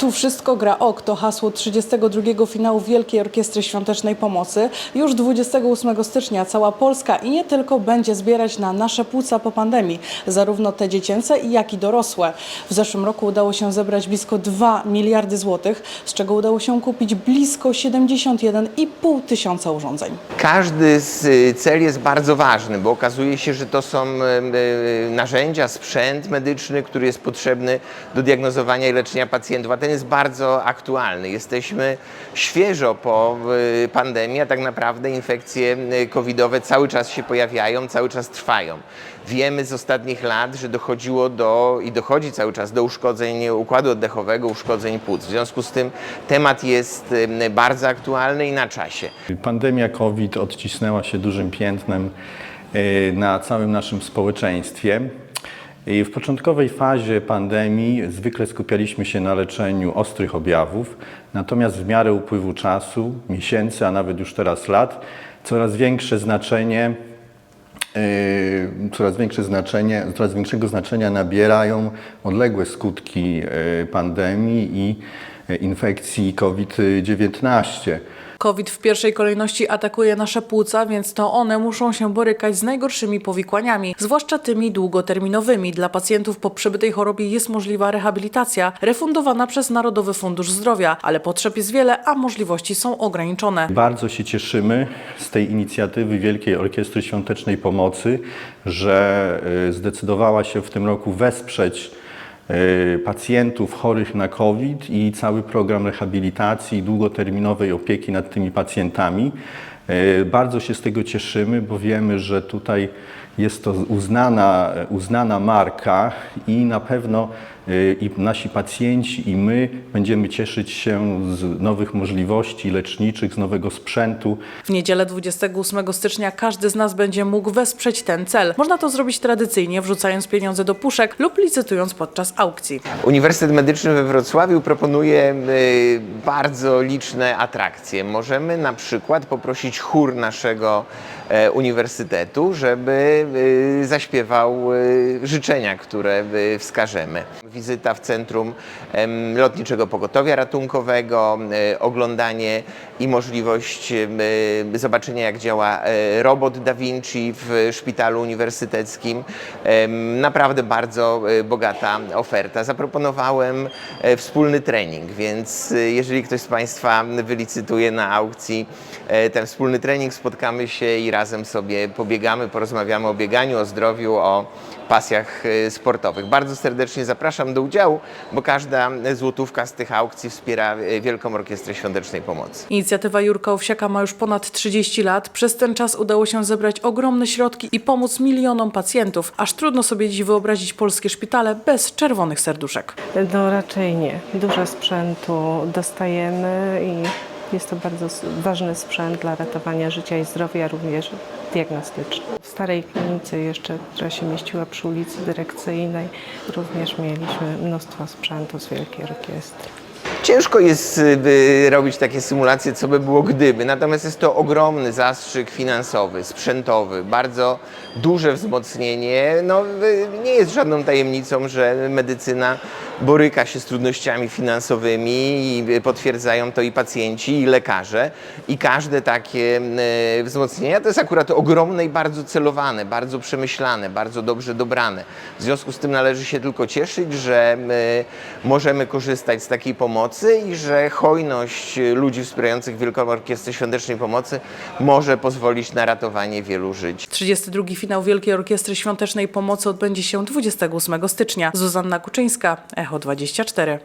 Tu wszystko gra ok to hasło 32 finału Wielkiej Orkiestry Świątecznej Pomocy. Już 28 stycznia cała Polska i nie tylko będzie zbierać na nasze płuca po pandemii, zarówno te dziecięce, jak i dorosłe. W zeszłym roku udało się zebrać blisko 2 miliardy złotych, z czego udało się kupić blisko 71,5 tysiąca urządzeń. Każdy z y, cel jest bardzo ważny, bo okazuje się, że to są y, y, narzędzia, sprzęt medyczny, który jest potrzebny do diagnozowania i leczenia pacjentów, a ten jest bardzo aktualny. Jesteśmy świeżo po y, pandemii, a tak naprawdę infekcje y, covidowe cały czas się pojawiają, cały czas trwają. Wiemy z ostatnich lat, że dochodziło do i dochodzi cały czas do uszkodzeń układu oddechowego, uszkodzeń płuc. W związku z tym temat jest y, bardzo aktualny i na czasie. Pandemia COVID odcisnęła się dużym piętnem na całym naszym społeczeństwie. W początkowej fazie pandemii zwykle skupialiśmy się na leczeniu ostrych objawów, natomiast w miarę upływu czasu, miesięcy, a nawet już teraz lat, coraz większe znaczenie e, coraz większe znaczenie, coraz większego znaczenia nabierają odległe skutki e, pandemii i e, infekcji COVID-19. COVID w pierwszej kolejności atakuje nasze płuca, więc to one muszą się borykać z najgorszymi powikłaniami, zwłaszcza tymi długoterminowymi. Dla pacjentów po przebytej chorobie jest możliwa rehabilitacja, refundowana przez Narodowy Fundusz Zdrowia, ale potrzeb jest wiele, a możliwości są ograniczone. Bardzo się cieszymy z tej inicjatywy Wielkiej Orkiestry Świątecznej Pomocy, że y, zdecydowała się w tym roku wesprzeć pacjentów chorych na COVID i cały program rehabilitacji i długoterminowej opieki nad tymi pacjentami. Y, Bardzo się z tego cieszymy, bo wiemy, że tutaj jest to uznana, uznana marka i na pewno i nasi pacjenci i my będziemy cieszyć się z nowych możliwości leczniczych, z nowego sprzętu. W niedzielę 28 stycznia każdy z nas będzie mógł wesprzeć ten cel. Można to zrobić tradycyjnie, wrzucając pieniądze do puszek lub licytując podczas aukcji. Uniwersytet Medyczny we Wrocławiu proponuje y, bardzo liczne atrakcje. Możemy na przykład poprosić chór naszego e, uniwersytetu, żeby y, zaśpiewał życzenia, które wskażemy. Wizyta w Centrum Lotniczego Pogotowia Ratunkowego, y, oglądanie i możliwość y, zobaczenia, jak działa e, robot Da Vinci w szpitalu uniwersyteckim. Naprawdę bardzo e, bogata oferta. Zaproponowałem e, wspólny trening, więc e, jeżeli ktoś z Państwa wylicytuje na aukcji e, ten wspólny trening, spotkamy się i razem sobie pobiegamy, porozmawiamy o bieganiu, o zdrowiu, o pasjach e, sportowych. Bardzo serdecznie zapraszam do udziału, bo każda złotówka z tych aukcji wspiera e, Wielką Orkiestrę Świątecznej Pomocy. Inicjatywa Jurka Owsiaka ma już ponad 30 lat. Przez ten czas udało się zebrać ogromne środki i pomóc milionom pacjentów. Aż trudno sobie dziś wyobrazić polskie szpitale bez czerwonych serduszek. No raczej nie. Dużo sprzętu dostajemy i jest to bardzo ważny sprzęt dla ratowania życia i zdrowia, również diagnostyczny. W starej klinice jeszcze, która się mieściła przy ulicy Dyrekcyjnej, również mieliśmy mnóstwo sprzętu z Wielkiej Orkiestry. Ciężko jest y, robić takie symulacje, co by było gdyby, natomiast jest to ogromny zastrzyk finansowy, sprzętowy, bardzo duże wzmocnienie. No, y, nie jest żadną tajemnicą, że medycyna boryka się z trudnościami finansowymi i y, potwierdzają to i pacjenci, i lekarze. I każde takie y, wzmocnienia to jest akurat ogromne i bardzo celowane, bardzo przemyślane, bardzo dobrze dobrane. W związku z tym należy się tylko cieszyć, że my możemy korzystać z takiej pomocy i że hojność ludzi wspierających Wielką Orkiestrę Świątecznej Pomocy może pozwolić na ratowanie wielu żyć. 32. finał Wielkiej Orkiestry Świątecznej Pomocy odbędzie się 28 stycznia. Zuzanna Kuczyńska, Echo 24.